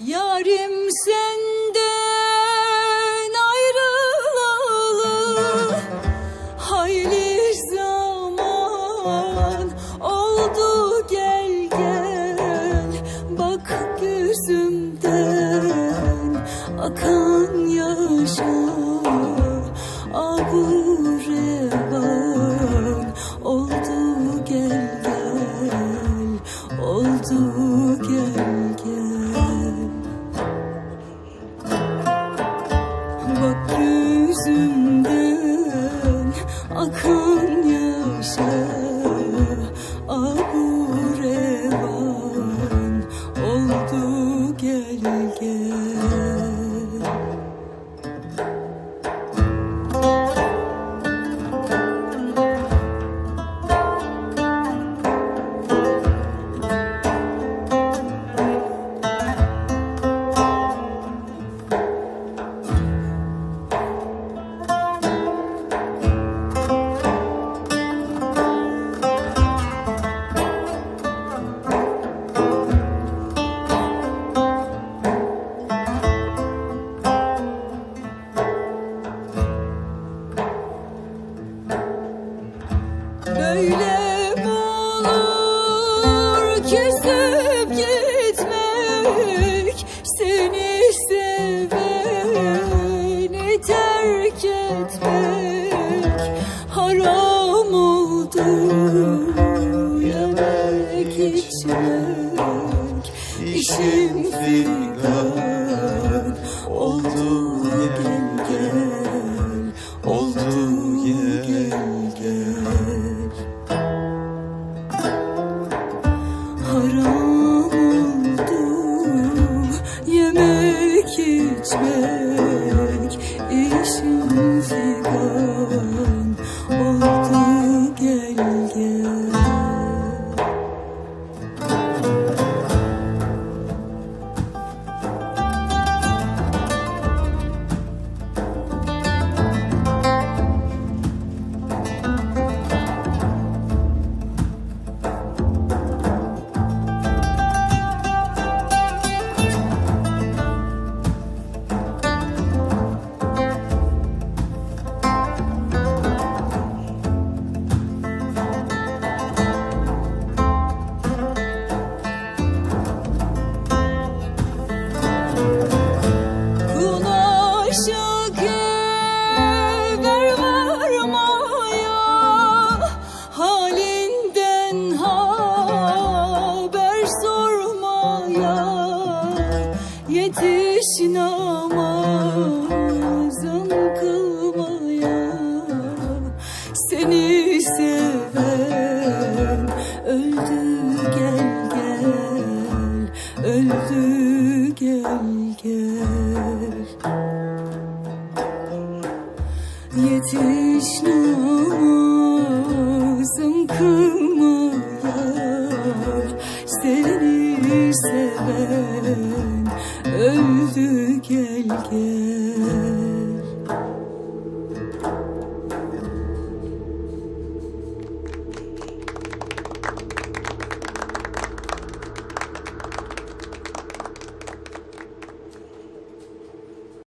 Yarim senden ayrılalı Hayli zaman oldu gel gel. Bak gözümden akan yaşa Abu revan oldu gel gel Oldu gel yüzümden akan etmek Haram oldu. Yemek içmek İşim figan oldu gel gel Oldu gel gel. Haram oldu. Yemek içmek işim figan. oldu Allah Yetiş namazım kılmaya Seni seven öldü gel gel. Öldü gel gel. Yetiş namazım kılmaya seni seven. Öldü gel gel.